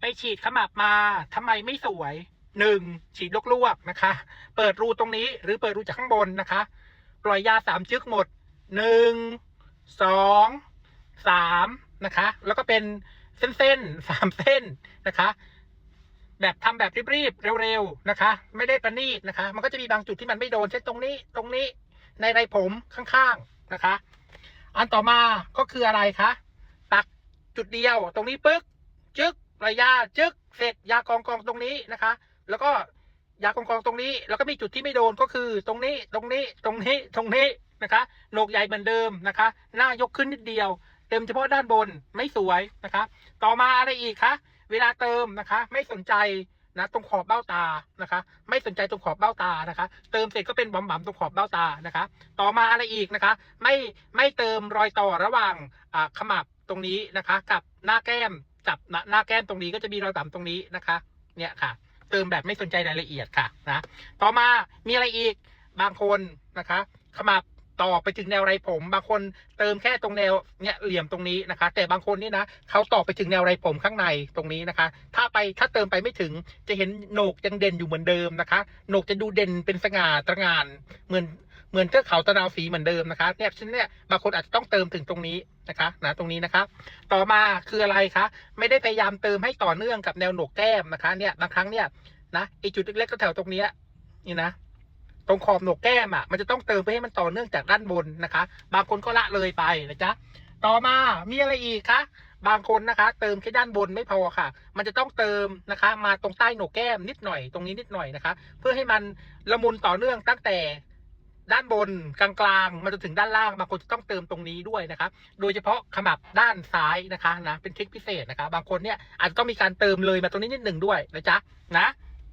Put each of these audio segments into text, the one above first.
ไปฉีดขมับมาทำไมไม่สวยหนึ่งฉีดลวกๆนะคะ เปิดรูตรงนี้หรือเปิดรูจากข้างบนนะคะ ปล่อยยาสามจึกหมดหนึ่งสองสามนะคะ แล้วก็เป็นเส้นๆสามเส้นนะคะ แบบทำแบบรีบๆเร็วๆนะคะ ไม่ได้ประณีตนะคะ มันก็จะมีบางจุดที่มันไม่โดนเช่นตรงนี้ตรงนี้ในไรผมข้างๆนะคะ อันต่อมาก็คืออะไรคะตักจุดเดียว ตรงนี้ปึ๊กจึก ระยาจึกเสร็จยากองกองตรงนี้นะคะ แล้วก็ยากองกองตรงนี้ แล้วก็มีจุดที่ไม่โดนก็คือตรงนี้ตรงนี้ตรงนี้ตรงนี้นะคะโหนกใหญ่เหมือนเดิมนะคะ หน้ายกขึ้นนิดเดียว เต็มเฉพาะด้านบนไม่สวยนะคะ ต่อมาอะไรอีกคะเวลาเติมนะคะ ไม่สนใจนะตรงขอบเบ้าตานะคะ ไม่สนใจตรงขอบเบ้าตานะคะ เติมเสร็จก็เป็นบอมบัมตรงขอบเบ้าตานะคะ ต่อมาอะไรอีกนะคะ ไม่ไม่เติมรอยต่อระหว่างอ่าขมับตรงนี้นะคะ กับหน้าแก้ม จับหน้าแก้มตรงนี้ก็จะมีรอยต่ำตรงนี้นะคะ เนี่ยค่ะ เติมแบบไม่สนใจรายละเอียดค่ะนะต่อมามีอะไรอีกบางคนนะคะขมับต่อไปถึงแนวไรผม บางคนเติมแค่ตรงแนวเนี่ยเหลี่ยมตรงนี้นะคะ แต่บางคนนี่นะเขาต่อไปถึงแนวไรผมข้างในตรงนี้นะคะ ถ้าไปถ้าเติมไปไม่ถึงจะเห็นโหนกยังเด่นอยู่เหมือนเดิมนะคะโหนกจะดูเด่นเป็นสง่าตระงานเหมือน เหมือนเทือกเขาตะนาวสีเหมือนเดิมนะคะเนี่ยเช่นเนี่ยบางคนอาจจะต้องเติมถึงตรงนี้นะคะนะตรงนี้นะคะต่อมาคืออะไรคะไม่ได้พยายามเติมให้ต่อเนื่องกับแนวโหนกแก้มนะคะเนี่ยบางครั้งเนี่ยนะไอจุดเล็กๆก็แถวตรงนี้นี่นะตรงขอบโหนกแก้มอะมันจะต้องเติมไปให้มันต่อเนื่องจากด้านบนนะคะ บางคนก็ละเลยไปนะจ๊ะต่อมามีอะไรอีกคะบางคนนะคะ เติมแค่ด้านบนไม่พอค่ะ มันจะต้องเติมนะคะ มาตรงใต้โหนกแก้มนิดหน่อยตรงนี้นิดหน่อยนะคะ เพื่อให้มันละมุนต่อเนื่องตั้งแต่ ด้านบนกลางๆมันจะถึงด้านล่างบางคนจะต้องเติมตรงนี้ด้วยนะคะโดยเฉพาะขมับด้านซ้ายนะคะนะเป็นทริคพิเศษนะคะ บางคนเนี่ยอาจจะต้องมีการเติมเลยมาตรงนี้นิดหนึ่งด้วยนะจ๊ะนะ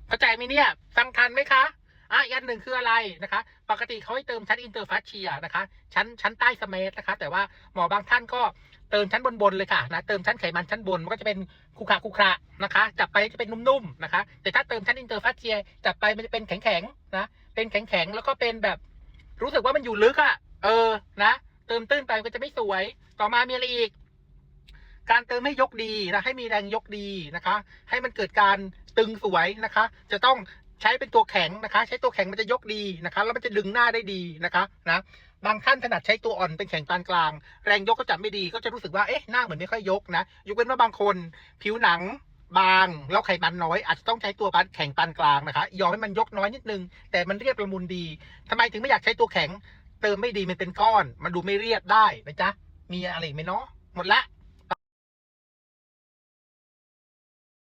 เข้าใจไหมเนี่ยฟังทันไหมคะอะอีกอันหนึ่งคืออะไรนะคะ ปกติเขาให้เติมชั้นอินเตอร์ฟัชเชียนะคะ ชั้นชั้นใต้สเมธนะคะ แต่ว่าหมอบางท่านก็เติมชั้นบนๆเลยค่ะนะ เติมชั้นไขมันชั้นบนมันก็จะเป็นคุกระคุกระนะคะ จับไปจะเป็นนุ่มๆนะคะ แต่ถ้าเติมชั้นอินเตอร์ฟัชเชียจับไปมันจะเป็นแข็งๆนะ เป็นแข็งๆแล้วก็เป็นแบบ รู้สึกว่ามันอยู่ลึกอะ่ะ เออ นะ เติมตื้นไปมันก็จะไม่สวย ต่อมามีอะไรอีก การเติมให้ยกดีนะ ให้มีแรงยกดีนะคะ ให้มันเกิดการตึงสวยนะคะ จะต้องใช้เป็นตัวแข็งนะคะ ใช้ตัวแข็งมันจะยกดีนะคะ แล้วมันจะดึงหน้าได้ดีนะคะ นะ บางท่านถนัดใช้ตัวอ่อนเป็นแข็งปานกลาง แรงยกก็จะไม่ดี ก็จะรู้สึกว่า เอ๊ะ หน้าเหมือนไม่ค่อยยกนะ ยกเว้นว่าบางคน ผิวหนัง บางแล้วไขมันน้อย อาจจะต้องใช้ตัวปานแข็งปานกลางนะคะ ยอมให้มันยกน้อยนิดนึง แต่มันเรียบละมุนดีทำไมถึงไม่อยากใช้ตัวแข็ง เติมไม่ดีมันเป็นก้อน มันดูไม่เรียบได้นะจ๊ะมีอะไรไหมเนาะหมดละ